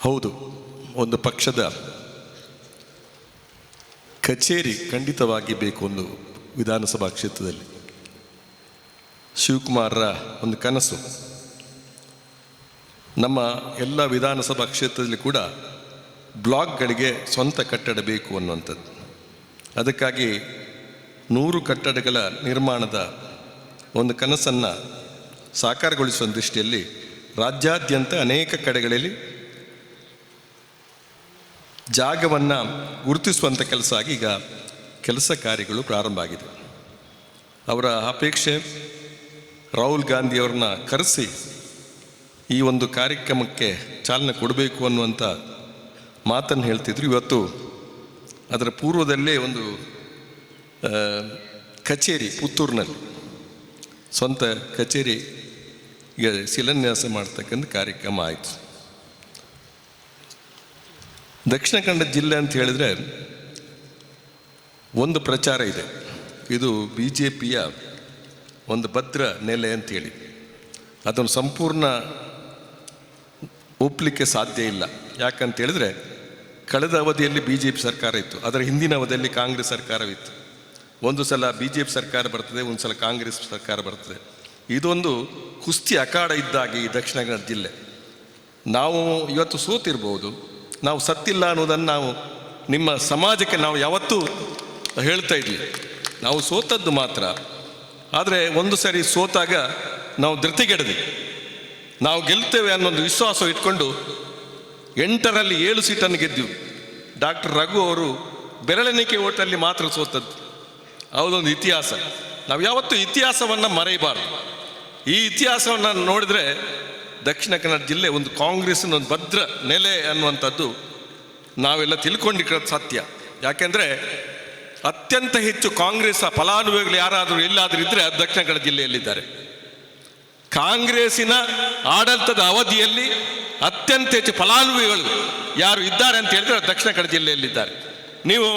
ಹೌದು, ಒಂದು ಪಕ್ಷದ ಕಚೇರಿ ಖಂಡಿತವಾಗಿ ಬೇಕು ಒಂದು ವಿಧಾನಸಭಾ ಕ್ಷೇತ್ರದಲ್ಲಿ. ಶಿವಕುಮಾರರ ಒಂದು ಕನಸು. ನಮ್ಮ ಎಲ್ಲ ವಿಧಾನಸಭಾ ಕ್ಷೇತ್ರದಲ್ಲಿ ಕೂಡ ಬ್ಲಾಕ್ಗಳಿಗೆ ಸ್ವಂತ ಕಟ್ಟಡ ಬೇಕು ಅನ್ನುವಂಥದ್ದು. ಅದಕ್ಕಾಗಿ ನೂರು ಕಟ್ಟಡಗಳ ನಿರ್ಮಾಣದ ಒಂದು ಕನಸನ್ನು ಸಾಕಾರಗೊಳಿಸುವ ದೃಷ್ಟಿಯಲ್ಲಿ ರಾಜ್ಯಾದ್ಯಂತ ಅನೇಕ ಕಡೆಗಳಲ್ಲಿ ಜಾಗವನ್ನು ಗುರುತಿಸುವಂಥ ಕೆಲಸ ಆಗಿ ಈಗ ಕೆಲಸ ಕಾರ್ಯಗಳು ಪ್ರಾರಂಭ ಆಗಿದೆ. ಅವರ ಅಪೇಕ್ಷೆ ರಾಹುಲ್ ಗಾಂಧಿಯವ್ರನ್ನ ಕರೆಸಿ ಈ ಒಂದು ಕಾರ್ಯಕ್ರಮಕ್ಕೆ ಚಾಲನೆ ಕೊಡಬೇಕು ಅನ್ನುವಂಥ ಮಾತನ್ನು ಹೇಳ್ತಿದ್ರು. ಇವತ್ತು ಅದರ ಪೂರ್ವದಲ್ಲೇ ಒಂದು ಕಚೇರಿ ಪುತ್ತೂರಿನಲ್ಲಿ. ಸ್ವಂತ ಕಚೇರಿ ಶಿಲಾನ್ಯಾಸ ಮಾಡ್ತಕ್ಕಂಥ ಕಾರ್ಯಕ್ರಮ ಆಯಿತು. ದಕ್ಷಿಣ ಕನ್ನಡ ಜಿಲ್ಲೆ ಅಂತ ಹೇಳಿದರೆ ಒಂದು ಪ್ರಚಾರ ಇದೆ. ಇದು ಬಿ ಜೆ ಪಿಯ ಒಂದು ಭದ್ರ ನೆಲೆ ಅಂತೇಳಿ ಅದನ್ನು ಸಂಪೂರ್ಣ ಒಪ್ಪಲಿಕ್ಕೆ ಸಾಧ್ಯ ಇಲ್ಲ. ಯಾಕಂತ ಹೇಳಿದರೆ ಕಳೆದ ಅವಧಿಯಲ್ಲಿ ಬಿ ಜೆ ಪಿ ಸರ್ಕಾರ ಇತ್ತು. ಅದರ ಹಿಂದಿನ ಅವಧಿಯಲ್ಲಿ ಕಾಂಗ್ರೆಸ್ ಸರ್ಕಾರವಿತ್ತು ಒಂದು ಸಲ ಬಿ ಜೆ ಪಿ ಸರ್ಕಾರ ಬರ್ತದೆ, ಒಂದು ಸಲ ಕಾಂಗ್ರೆಸ್ ಸರ್ಕಾರ ಬರ್ತದೆ. ಇದೊಂದು ಕುಸ್ತಿ ಅಖಾಡ ಇದ್ದಾಗೆ ಈ ದಕ್ಷಿಣ ಕನ್ನಡ ಜಿಲ್ಲೆ. ನಾವು ಇವತ್ತು ಸೋತಿರ್ಬೋದು. ನಾವು ಸತ್ತಿಲ್ಲ ಅನ್ನೋದನ್ನು ನಾವು ನಿಮ್ಮ ಸಮಾಜಕ್ಕೆ ನಾವು ಯಾವತ್ತೂ ಹೇಳ್ತಾ ಇದ್ವಿ. ನಾವು ಸೋತದ್ದು ಮಾತ್ರ. ಆದರೆ ಒಂದು ಸಾರಿ ಸೋತಾಗ ನಾವು ಧೃತಿಗೆಡದೆ ನಾವು ಗೆಲ್ತೇವೆ ಅನ್ನೋದು ವಿಶ್ವಾಸ ಇಟ್ಕೊಂಡು ಎಂಟರಲ್ಲಿ ಏಳು ಸೀಟನ್ನು ಗೆದ್ದೆವು ಡಾಕ್ಟರ್ ರಘು ಅವರು ಬೆರಳೆಣಿಕೆ ಓಟಲ್ಲಿ ಮಾತ್ರ ಸೋತದ್ದು. ಅದೊಂದು ಇತಿಹಾಸ. ನಾವು ಯಾವತ್ತೂ ಇತಿಹಾಸವನ್ನು ಮರೆಯಬಾರ್ದು. ಈ ಇತಿಹಾಸವನ್ನು ನೋಡಿದ್ರೆ ದಕ್ಷಿಣ ಕನ್ನಡ ಜಿಲ್ಲೆ ಒಂದು ಕಾಂಗ್ರೆಸ್ನ ಒಂದು ಭದ್ರ ನೆಲೆ ಅನ್ನುವಂಥದ್ದು ನಾವೆಲ್ಲ ತಿಳ್ಕೊಂಡಿರೋದು ಸತ್ಯ. ಯಾಕೆಂದರೆ ಅತ್ಯಂತ ಹೆಚ್ಚು ಕಾಂಗ್ರೆಸ್ ಫಲಾನುಭವಿಗಳು ಯಾರಾದರೂ ಎಲ್ಲಾದರೂ ಇದ್ದರೆ ಅದು ದಕ್ಷಿಣ ಕನ್ನಡ ಜಿಲ್ಲೆಯಲ್ಲಿದ್ದಾರೆ. ಕಾಂಗ್ರೆಸ್ಸಿನ ಆಡಳಿತದ ಅವಧಿಯಲ್ಲಿ ಅತ್ಯಂತ ಹೆಚ್ಚು ಫಲಾನುಭವಿಗಳು ಯಾರು ಇದ್ದಾರೆ ಅಂತ ಹೇಳಿದ್ರೆ ದಕ್ಷಿಣ ಕನ್ನಡ ಜಿಲ್ಲೆಯಲ್ಲಿದ್ದಾರೆ. ನೀವು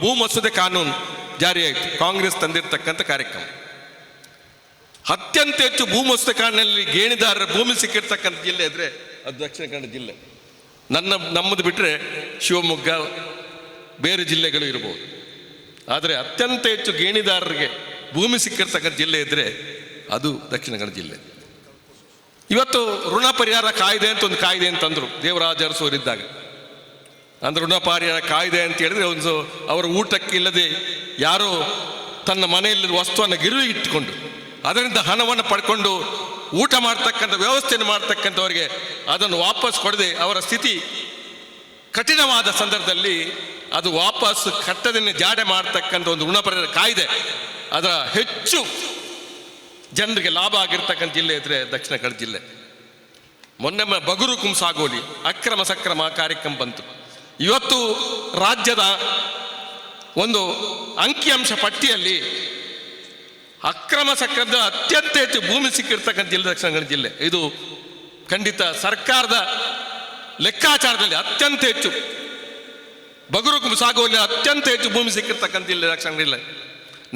ಭೂ ಮಸೂದೆ ಕಾನೂನು ಜಾರಿಯಾಯಿತು. ಕಾಂಗ್ರೆಸ್ ತಂದಿರತಕ್ಕಂಥ ಕಾರ್ಯಕ್ರಮ. ಅತ್ಯಂತ ಹೆಚ್ಚು ಭೂಮಸ್ತ ಮಸೂದೆ ಗೇಣಿದಾರರ ಭೂಮಿ ಸಿಕ್ಕಿರ್ತಕ್ಕಂಥ ಜಿಲ್ಲೆ ಇದ್ರೆ ಅದು ದಕ್ಷಿಣ ಕನ್ನಡ ಜಿಲ್ಲೆ. ನನ್ನ, ನಮ್ಮದು ಬಿಟ್ಟರೆ ಶಿವಮೊಗ್ಗ, ಬೇರೆ ಜಿಲ್ಲೆಗಳು ಇರಬಹುದು ಆದರೆ ಅತ್ಯಂತ ಹೆಚ್ಚು ಗೇಣಿದಾರರಿಗೆ ಭೂಮಿ ಸಿಕ್ಕಿರ್ತಕ್ಕಂಥ ಜಿಲ್ಲೆ ಇದ್ದರೆ ಅದು ದಕ್ಷಿಣ ಕನ್ನಡ ಜಿಲ್ಲೆ. ಇವತ್ತು ಋಣ ಪರಿಹಾರ ಕಾಯ್ದೆ ಅಂತ ಒಂದು ಕಾಯ್ದೆ ಅಂತಂದ್ರು ದೇವರಾಜ ಅರಸೋರಿದ್ದಾಗ ಅಂದ್ರೆ ಋಣ ಪರಿಹಾರ ಕಾಯ್ದೆ ಅಂತ ಹೇಳಿದ್ರೆ ಒಂದು ಅವರ ಊಟಕ್ಕೆ ಇಲ್ಲದೆ ಯಾರೋ ತನ್ನ ಮನೆಯಲ್ಲಿ ವಸ್ತುವನ್ನು ಗಿರುವಿ ಇಟ್ಟುಕೊಂಡು ಅದರಿಂದ ಹಣವನ್ನು ಪಡ್ಕೊಂಡು ಊಟ ಮಾಡ್ತಕ್ಕಂಥ, ವ್ಯವಸ್ಥೆಯನ್ನು ಮಾಡ್ತಕ್ಕಂಥವರಿಗೆ ಅದನ್ನು ವಾಪಸ್ ಕೊಡದೆ ಅವರ ಸ್ಥಿತಿ ಕಠಿಣವಾದ ಸಂದರ್ಭದಲ್ಲಿ ಅದು ವಾಪಸ್ ಕಟ್ಟದನ್ನು ಜಾಡೆ ಮಾಡ್ತಕ್ಕಂಥ ಒಂದು ಋಣಪರ ಕಾಯ್ದೆ. ಅದರ ಹೆಚ್ಚು ಜನರಿಗೆ ಲಾಭ ಆಗಿರ್ತಕ್ಕಂಥ ಜಿಲ್ಲೆ ಇದ್ರೆ ದಕ್ಷಿಣ ಕನ್ನಡ ಜಿಲ್ಲೆ. ಮೊನ್ನೆ ಬಗುರು ಕುಂಸಾಗೋಲಿ ಅಕ್ರಮ ಸಕ್ರಮ ಕಾರ್ಯಕ್ರಮ ಬಂತು. ಇವತ್ತು ರಾಜ್ಯದ ಒಂದು ಅಂಕಿಅಂಶ ಪಟ್ಟಿಯಲ್ಲಿ ಅಕ್ರಮ ಸಕ್ರಮದ ಅತ್ಯಂತ ಹೆಚ್ಚು ಭೂಮಿ ಸಿಕ್ಕಿರ್ತಕ್ಕಂಥ ಜಿಲ್ಲೆ ದಕ್ಷಿಣ ಕನ್ನಡ ಜಿಲ್ಲೆ. ಇದು ಖಂಡಿತ ಸರ್ಕಾರದ ಲೆಕ್ಕಾಚಾರದಲ್ಲಿ ಅತ್ಯಂತ ಹೆಚ್ಚು, ಬಗುರು ಸಾಗುವಲ್ಲಿ ಅತ್ಯಂತ ಹೆಚ್ಚು ಭೂಮಿ ಸಿಕ್ಕಿರ್ತಕ್ಕಂಥ ಜಿಲ್ಲೆ ದಕ್ಷಿಣ ಕನ್ನಡ ಜಿಲ್ಲೆ.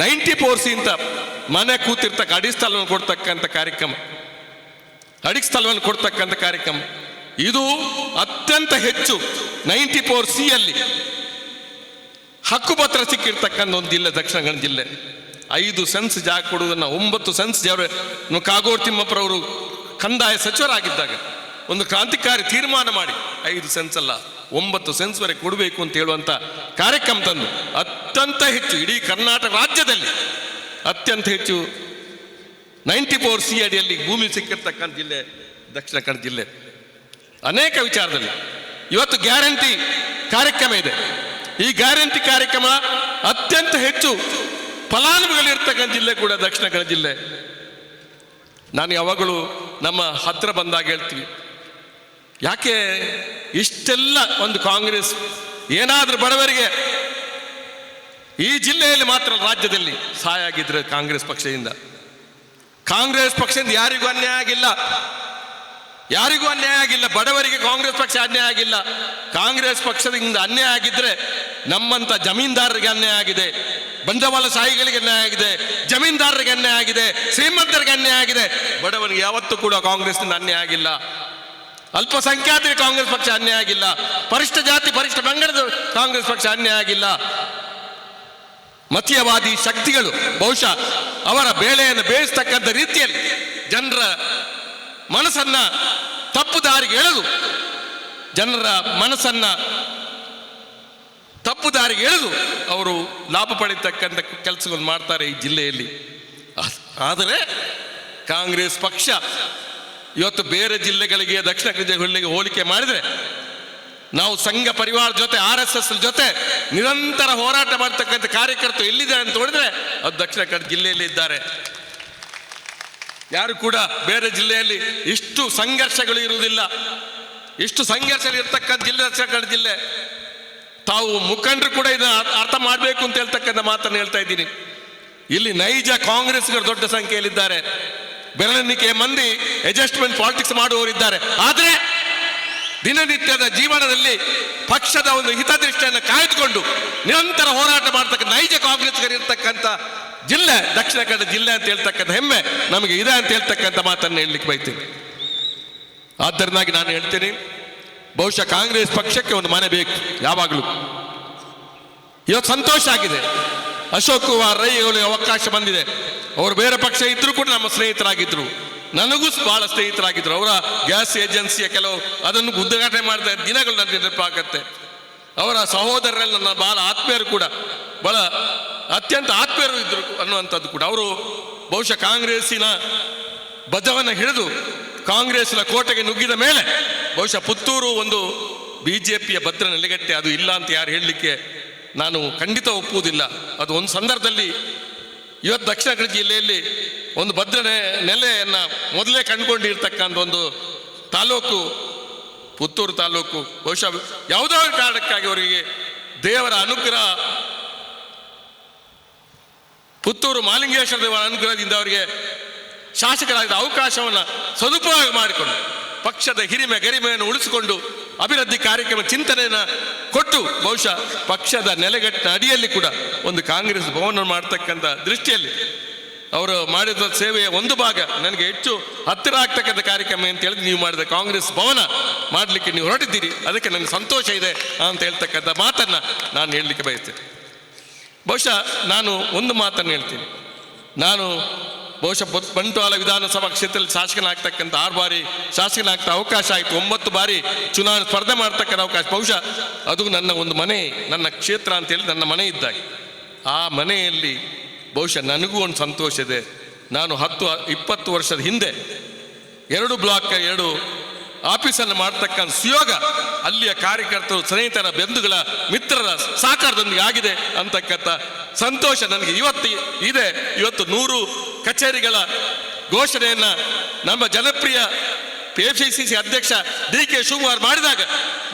ನೈಂಟಿ ಸಿ ಅಂತ ಮನೆ ಕೂತಿರ್ತಕ್ಕ, ಅಡಿ ಸ್ಥಳವನ್ನು ಕೊಡ್ತಕ್ಕಂಥ ಕಾರ್ಯಕ್ರಮ. ಅಡಿ ಸ್ಥಳವನ್ನು ಕೊಡ್ತಕ್ಕಂಥ ಕಾರ್ಯಕ್ರಮ. ಇದು ಅತ್ಯಂತ ಹೆಚ್ಚು ನೈಂಟಿ ಫೋರ್ ಸಿ ಅಲ್ಲಿ ಹಕ್ಕುಪತ್ರ ಸಿಕ್ಕಿರ್ತಕ್ಕಂಥ ಒಂದು ಜಿಲ್ಲೆ ದಕ್ಷಿಣ ಕನ್ನಡ ಜಿಲ್ಲೆ. ಐದು ಸೆನ್ಸ್ ಜಾಗ ಕೊಡುವುದನ್ನು ಒಂಬತ್ತು ಸೆನ್ಸ್ ಅವರು ಕಾಗೋಡು ತಿಮ್ಮಪ್ಪರವರು ಕಂದಾಯ ಸಚಿವರಾಗಿದ್ದಾಗ ಒಂದು ಕ್ರಾಂತಿಕಾರಿ ತೀರ್ಮಾನ ಮಾಡಿ, ಐದು ಸೆನ್ಸ್ ಅಲ್ಲ, ಒಂಬತ್ತು ಸೆನ್ಸ್ ವರೆಗೆ ಕೊಡಬೇಕು ಅಂತ ಹೇಳುವಂಥ ಕಾರ್ಯಕ್ರಮ ತಂದು, ಅತ್ಯಂತ ಹೆಚ್ಚು, ಇಡೀ ಕರ್ನಾಟಕ ರಾಜ್ಯದಲ್ಲಿ ಅತ್ಯಂತ ಹೆಚ್ಚು ನೈಂಟಿ ಫೋರ್ ಸಿ ಅಡಿಯಲ್ಲಿ ಭೂಮಿ ಸಿಕ್ಕಿರ್ತಕ್ಕಂಥ ಜಿಲ್ಲೆ, ದಕ್ಷಿಣ ಕನ್ನಡ ಜಿಲ್ಲೆ. ಅನೇಕ ವಿಚಾರದಲ್ಲಿ ಇವತ್ತು ಗ್ಯಾರಂಟಿ ಕಾರ್ಯಕ್ರಮ ಇದೆ. ಈ ಗ್ಯಾರಂಟಿ ಕಾರ್ಯಕ್ರಮ ಅತ್ಯಂತ ಹೆಚ್ಚು ಫಲಾನುಭವಿಗಳಿರ್ತಕ್ಕಂಥ ಜಿಲ್ಲೆ ಕೂಡ ದಕ್ಷಿಣ ಕನ್ನಡ ಜಿಲ್ಲೆ. ನಾನು ಯಾವಾಗಲೂ ನಮ್ಮ ಹತ್ರ ಬಂದಾಗ ಹೇಳ್ತೀವಿ, ಯಾಕೆ ಇಷ್ಟೆಲ್ಲ ಒಂದು ಕಾಂಗ್ರೆಸ್, ಏನಾದರೂ ಬಡವರಿಗೆ ಈ ಜಿಲ್ಲೆಯಲ್ಲಿ ಮಾತ್ರ ರಾಜ್ಯದಲ್ಲಿ ಸಹಾಯ ಆಗಿದ್ರೆ ಕಾಂಗ್ರೆಸ್ ಪಕ್ಷದಿಂದ. ಕಾಂಗ್ರೆಸ್ ಪಕ್ಷದಿಂದ ಯಾರಿಗೂ ಅನ್ಯಾಯ ಆಗಿಲ್ಲ. ಯಾರಿಗೂ ಅನ್ಯಾಯ ಆಗಿಲ್ಲ, ಬಡವರಿಗೆ ಕಾಂಗ್ರೆಸ್ ಪಕ್ಷ ಅನ್ಯಾಯ ಆಗಿಲ್ಲ. ಕಾಂಗ್ರೆಸ್ ಪಕ್ಷದಿಂದ ಅನ್ಯಾಯ ಆಗಿದ್ರೆ ನಮ್ಮಂತ ಜಮೀನ್ದಾರರಿಗೆ ಅನ್ಯಾಯ ಆಗಿದೆ. ಬಂಡವಾಳಶಾಹಿಗಳಿಗೆ ಅನ್ಯಾಯ ಆಗಿದೆ, ಜಮೀನ್ದಾರರಿಗೆ ಅನ್ಯಾಯ ಆಗಿದೆ, ಶ್ರೀಮಂತರಿಗೆ ಅನ್ಯಾಯ ಆಗಿದೆ. ಬಡವನಿಗೆ ಯಾವತ್ತೂ ಕೂಡ ಕಾಂಗ್ರೆಸ್ನಿಂದ ಅನ್ಯಾಯ ಆಗಿಲ್ಲ. ಅಲ್ಪಸಂಖ್ಯಾತರಿಗೆ ಕಾಂಗ್ರೆಸ್ ಪಕ್ಷ ಅನ್ಯಾಯ ಆಗಿಲ್ಲ. ಪರಿಷ್ಠ ಜಾತಿ, ಪರಿಷ್ಠ ಪಂಗಡದ ಕಾಂಗ್ರೆಸ್ ಪಕ್ಷ ಅನ್ಯಾಯ ಆಗಿಲ್ಲ. ಮತೀಯವಾದಿ ಶಕ್ತಿಗಳು ಬಹುಶಃ ಅವರ ಬೇಳೆಯನ್ನು ಬೇಯಿಸ್ತಕ್ಕಂಥ ರೀತಿಯಲ್ಲಿ ಜನರ ಮನಸ್ಸನ್ನ ತಪ್ಪು ದಾರಿಗೆ ಎಳೆದು ಜನರ ಮನಸ್ಸನ್ನ ತಪ್ಪು ದಾರಿಗೆ ಎಳೆದು ಅವರು ಲಾಭ ಪಡೀತಕ್ಕಂಥ ಕೆಲಸವನ್ನು ಮಾಡ್ತಾರೆ ಈ ಜಿಲ್ಲೆಯಲ್ಲಿ. ಆದರೆ ಕಾಂಗ್ರೆಸ್ ಪಕ್ಷ ಇವತ್ತು ಬೇರೆ ಜಿಲ್ಲೆಗಳಿಗೆ, ದಕ್ಷಿಣ ಜಿಲ್ಲೆಗಳಿಗೆ ಜಿಲ್ಲೆಗೆ ಹೋಲಿಕೆ ಮಾಡಿದರೆ ನಾವು ಸಂಘ ಪರಿವಾರ ಜೊತೆ, ಆರ್ ಎಸ್ ಎಸ್ ಜೊತೆ ನಿರಂತರ ಹೋರಾಟ ಮಾಡ್ತಕ್ಕಂಥ ಕಾರ್ಯಕರ್ತರು ಎಲ್ಲಿದ್ದಾರೆ ಅಂತ ನೋಡಿದ್ರೆ ಅದು ದಕ್ಷಿಣ ಕನ್ನಡ ಜಿಲ್ಲೆಯಲ್ಲಿ ಇದ್ದಾರೆ. ಯಾರು ಕೂಡ ಬೇರೆ ಜಿಲ್ಲೆಯಲ್ಲಿ ಇಷ್ಟು ಸಂಘರ್ಷಗಳು ಇರುವುದಿಲ್ಲ. ಇಷ್ಟು ಸಂಘರ್ಷ ಇರ್ತಕ್ಕಂಥ ಜಿಲ್ಲೆ ದಕ್ಷಿಣ ಕನ್ನಡ ಜಿಲ್ಲೆ. ತಾವು ಮುಖಂಡರು ಕೂಡ ಇದನ್ನ ಅರ್- ಅರ್ಥ ಮಾಡಬೇಕು ಅಂತ ಹೇಳ್ತಕ್ಕಂಥ ಮಾತನ್ನು ಹೇಳ್ತಾ ಇದ್ದೀನಿ. ಇಲ್ಲಿ ನೈಜ ಕಾಂಗ್ರೆಸ್ಗಳು ದೊಡ್ಡ ಸಂಖ್ಯೆಯಲ್ಲಿದ್ದಾರೆ. ಬೆರಳೆಣಿಕೆ ಮಂದಿ ಅಡ್ಜಸ್ಟ್ಮೆಂಟ್ ಪಾಲಿಟಿಕ್ಸ್ ಮಾಡುವವರಿದ್ದಾರೆ. ಆದರೆ ದಿನನಿತ್ಯದ ಜೀವನದಲ್ಲಿ ಪಕ್ಷದ ಒಂದು ಹಿತದೃಷ್ಟಿಯನ್ನು ಕಾಯ್ದುಕೊಂಡು ನಿರಂತರ ಹೋರಾಟ ಮಾಡ್ತಕ್ಕ ನೈಜ ಕಾಂಗ್ರೆಸ್ಗರಿರ್ತಕ್ಕಂಥ ಜಿಲ್ಲೆ, ದಕ್ಷಿಣ ಕನ್ನಡ ಜಿಲ್ಲೆ ಅಂತ ಹೇಳ್ತಕ್ಕಂಥ ಹೆಮ್ಮೆ ನಮಗೆ ಇದೆ ಅಂತ ಹೇಳ್ತಕ್ಕಂಥ ಮಾತನ್ನು ಹೇಳಲಿಕ್ಕೆ ಬೈತೀನಿ ಆದ್ದರಿಂದಾಗಿ ನಾನು ಹೇಳ್ತೀನಿ ಬಹುಶಃ ಕಾಂಗ್ರೆಸ್ ಪಕ್ಷಕ್ಕೆ ಒಂದು ಮನೆ ಬೇಕು, ಯಾವಾಗಲೂ. ಇವತ್ತು ಸಂತೋಷ ಆಗಿದೆ. ಅಶೋಕ್ ಕುಮಾರ್, ರೈ ಅವರಿಗೆ ಅವಕಾಶ ಬಂದಿದೆ. ಅವರು ಬೇರೆ ಪಕ್ಷ ಇದ್ರು ಕೂಡ ನಮ್ಮ ಸ್ನೇಹಿತರಾಗಿದ್ರು. ನನಗೂ ಬಹಳ ಸ್ನೇಹಿತರಾಗಿದ್ರು. ಅವರ ಗ್ಯಾಸ್ ಏಜೆನ್ಸಿಯ ಕೆಲವು ಅದನ್ನು ಉದ್ಘಾಟನೆ ಮಾಡಿದ ದಿನಗಳು ನನಗೆ ನೆನಪಾಗತ್ತೆ ಅವರ ಸಹೋದರರಲ್ಲಿ ನನ್ನ ಬಹಳ ಆತ್ಮೀಯರು ಕೂಡ. ಬಹಳ ಅತ್ಯಂತ ಆತ್ಮೀಯರು ಇದ್ರು ಅನ್ನುವಂಥದ್ದು ಕೂಡ. ಅವರು ಬಹುಶಃ ಕಾಂಗ್ರೆಸ್ಸಿನ ಬಜವನ್ನು ಹಿಡಿದು ಕಾಂಗ್ರೆಸ್ನ ಕೋಟೆಗೆ ನುಗ್ಗಿದ ಮೇಲೆ ಬಹುಶಃ ಪುತ್ತೂರು ಒಂದು ಬಿ ಜೆ ಪಿಯ ಭದ್ರ ನೆಲೆಗಟ್ಟೆ, ಅದು ಇಲ್ಲ ಅಂತ ಯಾರು ಹೇಳಲಿಕ್ಕೆ ನಾನು ಖಂಡಿತ ಒಪ್ಪುವುದಿಲ್ಲ. ಅದು ಒಂದು ಸಂದರ್ಭದಲ್ಲಿ ಇವತ್ತು ದಕ್ಷಿಣ ಕನ್ನಡ ಜಿಲ್ಲೆಯಲ್ಲಿ ಒಂದು ಭದ್ರ ನೆಲೆಯನ್ನು ಮೊದಲೇ ಕಂಡುಕೊಂಡಿರ್ತಕ್ಕಂಥ ಒಂದು ತಾಲೂಕು, ಪುತ್ತೂರು ತಾಲೂಕು, ಬಹುಶಃ ಯಾವುದೋ ಕಾರಣಕ್ಕಾಗಿ ಅವರಿಗೆ ದೇವರ ಅನುಗ್ರಹ, ಪುತ್ತೂರು ಮಾಲಿಂಗೇಶ್ವರ ದೇವರ ಅನುಗ್ರಹದಿಂದ ಅವರಿಗೆ ಶಾಸಕರಾಗಿದ್ದ ಅವಕಾಶವನ್ನು ಸದುಪಯೋಗ ಮಾಡಿಕೊಂಡು ಪಕ್ಷದ ಹಿರಿಮೆ ಗರಿಮೆಯನ್ನು ಉಳಿಸಿಕೊಂಡು ಅಭಿವೃದ್ಧಿ ಕಾರ್ಯಕ್ರಮ ಚಿಂತನೆಯನ್ನು ಕೊಟ್ಟು ಬಹುಶಃ ಪಕ್ಷದ ನೆಲೆಗಟ್ಟಿನ ಅಡಿಯಲ್ಲಿ ಕೂಡ ಒಂದು ಕಾಂಗ್ರೆಸ್ ಭವನ ಮಾಡ್ತಕ್ಕಂಥ ದೃಷ್ಟಿಯಲ್ಲಿ ಅವರು ಮಾಡಿದ ಸೇವೆಯ ಒಂದು ಭಾಗ ನನಗೆ ಹೆಚ್ಚು ಹತ್ತಿರ ಆಗ್ತಕ್ಕಂಥ ಕಾರ್ಯಕ್ರಮ ಅಂತ ಹೇಳಿದ್ರೆ ನೀವು ಮಾಡಿದ ಕಾಂಗ್ರೆಸ್ ಭವನ ಮಾಡಲಿಕ್ಕೆ ನೀವು ಹೊರಟಿದ್ದೀರಿ. ಅದಕ್ಕೆ ನನಗೆ ಸಂತೋಷ ಇದೆ ಅಂತ ಹೇಳ್ತಕ್ಕಂಥ ಮಾತನ್ನು ನಾನು ಹೇಳಲಿಕ್ಕೆ ಬಯಸ್ತೇನೆ. ಬಹುಶಃ ನಾನು ಒಂದು ಮಾತನ್ನು ಹೇಳ್ತೀನಿ. ನಾನು ಬಹುಶಃ ಬಂಟ್ವಾಳ ವಿಧಾನಸಭಾ ಕ್ಷೇತ್ರದಲ್ಲಿ ಶಾಸಕನಾಗ್ತಕ್ಕಂಥ ಆರು ಬಾರಿ ಶಾಸಕನಾಗ್ತಾ ಅವಕಾಶ ಆಯಿತು. ಒಂಬತ್ತು ಬಾರಿ ಚುನಾವಣೆ ಸ್ಪರ್ಧೆ ಮಾಡ್ತಕ್ಕಂಥ ಅವಕಾಶ. ಬಹುಶಃ ಅದು ನನ್ನ ಒಂದು ಮನೆ, ನನ್ನ ಕ್ಷೇತ್ರ ಅಂತೇಳಿ ನನ್ನ ಮನೆ ಇದ್ದಾಗ ಆ ಮನೆಯಲ್ಲಿ ಬಹುಶಃ ನನಗೂ ಒಂದು ಸಂತೋಷ ಇದೆ. ನಾನು ಹತ್ತು, ಇಪ್ಪತ್ತು ವರ್ಷದ ಹಿಂದೆ ಎರಡು ಬ್ಲಾಕ್, ಎರಡು ಆಫೀಸನ್ನು ಮಾಡ್ತಕ್ಕಂಥ ಸುಯೋಗ, ಅಲ್ಲಿಯ ಕಾರ್ಯಕರ್ತರು, ಸ್ನೇಹಿತರ ಬಂಧುಗಳ ಮಿತ್ರರ ಸಹಕಾರದೊಂದಿಗೆ ಆಗಿದೆ ಅಂತಕ್ಕಂಥ ಸಂತೋಷ ನನಗೆ ಇವತ್ತು ಇದೆ. ಇವತ್ತು ನೂರು ಕಚೇರಿಗಳ ಘೋಷಣೆಯನ್ನು ನಮ್ಮ ಜನಪ್ರಿಯ ಪಿ ಎಫ್ ಸಿ ಸಿ ಅಧ್ಯಕ್ಷ ಡಿ ಕೆ ಶಿವಕುಮಾರ್ ಮಾಡಿದಾಗ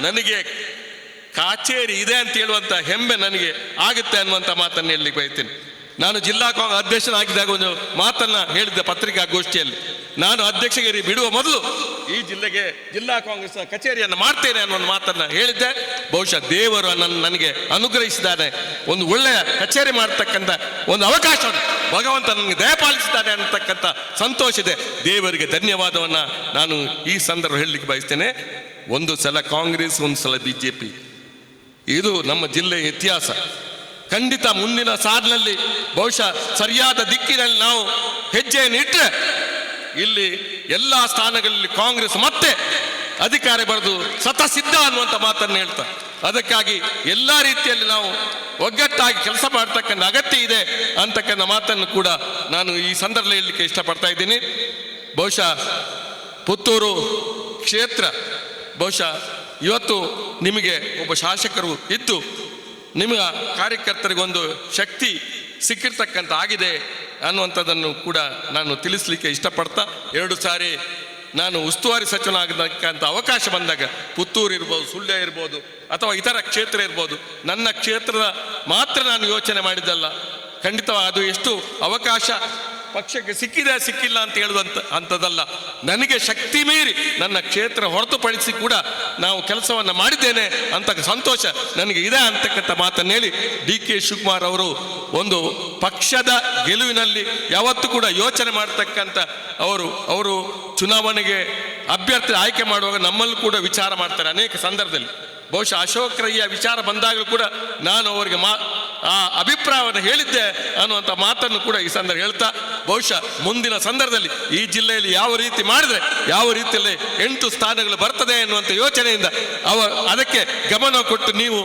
ನನಗೆ ಕಚೇರಿ ಇದೆ ಅಂತ ಹೇಳುವಂಥ ಹೆಮ್ಮೆ ನನಗೆ ಆಗುತ್ತೆ ಅನ್ನುವಂಥ ಮಾತನ್ನು ಹೇಳಲಿಕ್ಕೆ ಬಯತೀನಿ ನಾನು ಜಿಲ್ಲಾ ಕಾಂಗ್ರೆಸ್ ಅಧ್ಯಕ್ಷನಾಗಿದ್ದಾಗ ಒಂದು ಮಾತನ್ನು ಹೇಳಿದ್ದೆ ಪತ್ರಿಕಾಗೋಷ್ಠಿಯಲ್ಲಿ. ನಾನು ಅಧ್ಯಕ್ಷಗಿರಿ ಬಿಡುವ ಮೊದಲು ಈ ಜಿಲ್ಲೆಗೆ ಜಿಲ್ಲಾ ಕಾಂಗ್ರೆಸ್ ಕಚೇರಿಯನ್ನು ಮಾಡ್ತೇನೆ ಅನ್ನೋ ಒಂದು ಮಾತನ್ನ ಹೇಳಿದ್ದೆ. ಬಹುಶಃ ದೇವರು ನನ್ನ ನನಗೆ ಅನುಗ್ರಹಿಸಿದ್ದಾನೆ ಒಂದು ಒಳ್ಳೆಯ ಕಚೇರಿ ಮಾಡ್ತಕ್ಕಂಥ ಒಂದು ಅವಕಾಶ ಭಗವಂತ ನನಗೆ ದಯಪಾಲಿಸಿದ್ದಾನೆ ಅನ್ನತಕ್ಕಂಥ ಸಂತೋಷ ಇದೆ. ದೇವರಿಗೆ ಧನ್ಯವಾದವನ್ನ ನಾನು ಈ ಸಂದರ್ಭ ಹೇಳಲಿಕ್ಕೆ ಬಯಸ್ತೇನೆ. ಒಂದು ಸಲ ಕಾಂಗ್ರೆಸ್, ಒಂದು ಸಲ ಬಿಜೆಪಿ. ಇದು ನಮ್ಮ ಜಿಲ್ಲೆಯ ಇತಿಹಾಸ. ಖಂಡಿತ ಮುಂದಿನ ಸಾಲಿನಲ್ಲಿ ಬಹುಶಃ ಸರಿಯಾದ ದಿಕ್ಕಿನಲ್ಲಿ ನಾವು ಹೆಜ್ಜೆಯನ್ನು ಇಟ್ಟರೆ ಇಲ್ಲಿ ಎಲ್ಲ ಸ್ಥಾನಗಳಲ್ಲಿ ಕಾಂಗ್ರೆಸ್ ಮತ್ತೆ ಅಧಿಕಾರ ಬರೆದು ಸಿದ್ಧ ಅನ್ನುವಂಥ ಮಾತನ್ನು ಹೇಳ್ತಾ. ಅದಕ್ಕಾಗಿ ಎಲ್ಲ ರೀತಿಯಲ್ಲಿ ನಾವು ಒಗ್ಗಟ್ಟಾಗಿ ಕೆಲಸ ಮಾಡ್ತಕ್ಕಂಥ ಅಗತ್ಯ ಇದೆ ಅಂತಕ್ಕಂಥ ಮಾತನ್ನು ಕೂಡ ನಾನು ಈ ಸಂದರ್ಭದಲ್ಲಿ ಹೇಳಲಿಕ್ಕೆ ಇಷ್ಟಪಡ್ತಾ ಇದ್ದೀನಿ. ಬಹುಶಃ ಪುತ್ತೂರು ಕ್ಷೇತ್ರ, ಬಹುಶಃ ಇವತ್ತು ನಿಮಗೆ ಒಬ್ಬ ಶಾಸಕರು ಇದ್ದು, ನಿಮ್ಮ ಕಾರ್ಯಕರ್ತರಿಗೊಂದು ಶಕ್ತಿ ಸಿಕ್ಕಿರ್ತಕ್ಕಂಥ ಆಗಿದೆ ಅನ್ನುವಂಥದ್ದನ್ನು ಕೂಡ ನಾನು ತಿಳಿಸ್ಲಿಕ್ಕೆ ಇಷ್ಟಪಡ್ತಾ ಎರಡು ಸಾರಿ ನಾನು ಉಸ್ತುವಾರಿ ಸಚಿವನಾಗತಕ್ಕಂಥ ಅವಕಾಶ ಬಂದಾಗ ಪುತ್ತೂರು ಇರ್ಬೋದು, ಸುಳ್ಯ ಇರ್ಬೋದು, ಅಥವಾ ಇತರ ಕ್ಷೇತ್ರ ಇರ್ಬೋದು, ನನ್ನ ಕ್ಷೇತ್ರದ ಮಾತ್ರ ನಾನು ಯೋಚನೆ ಮಾಡಿದ್ದಲ್ಲ. ಖಂಡಿತ ಅದು ಎಷ್ಟು ಅವಕಾಶ ಪಕ್ಷಕ್ಕೆ ಸಿಕ್ಕಿದೆ, ಸಿಕ್ಕಿಲ್ಲ ಅಂತ ಹೇಳುವಂತ ಅಂಥದ್ದಲ್ಲ. ನನಗೆ ಶಕ್ತಿ ಮೀರಿ ನನ್ನ ಕ್ಷೇತ್ರ ಹೊರತುಪಡಿಸಿ ಕೂಡ ನಾವು ಕೆಲಸವನ್ನು ಮಾಡಿದ್ದೇನೆ ಅಂತ ಸಂತೋಷ ನನಗೆ ಇದೆ ಅಂತಕ್ಕಂಥ ಮಾತನ್ನು ಹೇಳಿ ಡಿ ಕೆ ಶಿವಕುಮಾರ್ ಅವರು ಒಂದು ಪಕ್ಷದ ಗೆಲುವಿನಲ್ಲಿ ಯಾವತ್ತೂ ಕೂಡ ಯೋಚನೆ ಮಾಡ್ತಕ್ಕಂಥ ಅವರು ಅವರು ಚುನಾವಣೆಗೆ ಅಭ್ಯರ್ಥಿ ಆಯ್ಕೆ ಮಾಡುವಾಗ ನಮ್ಮಲ್ಲೂ ಕೂಡ ವಿಚಾರ ಮಾಡ್ತಾರೆ ಅನೇಕ ಸಂದರ್ಭದಲ್ಲಿ. ಬಹುಶಃ ಅಶೋಕ್ ರಯ್ಯ ವಿಚಾರ ಬಂದಾಗಲೂ ಕೂಡ ನಾನು ಅವರಿಗೆ ಮಾ ಆ ಅಭಿಪ್ರಾಯವನ್ನು ಹೇಳಿದ್ದೆ ಅನ್ನುವಂಥ ಮಾತನ್ನು ಕೂಡ ಈ ಸಂದರ್ಭ ಹೇಳ್ತಾ, ಬಹುಶಃ ಮುಂದಿನ ಸಂದರ್ಭದಲ್ಲಿ ಈ ಜಿಲ್ಲೆಯಲ್ಲಿ ಯಾವ ರೀತಿ ಮಾಡಿದ್ರೆ ಯಾವ ರೀತಿಯಲ್ಲಿ ಎಂಟು ಸ್ಥಾನಗಳು ಬರ್ತದೆ ಎನ್ನುವಂಥ ಯೋಚನೆಯಿಂದ ಅವ ಅದಕ್ಕೆ ಗಮನ ಕೊಟ್ಟು ನೀವು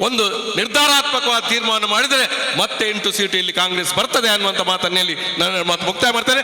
ಒಂದು ನಿರ್ಧಾರಾತ್ಮಕವಾದ ತೀರ್ಮಾನ ಮಾಡಿದರೆ ಮತ್ತೆ ಎಂಟು ಸೀಟು ಇಲ್ಲಿ ಕಾಂಗ್ರೆಸ್ ಬರ್ತದೆ ಅನ್ನುವಂಥ ಮಾತನ್ನು ಹೇಳಿ ನಾನು ಮಾತು ಮುಕ್ತಾಯ ಮಾಡ್ತೇನೆ.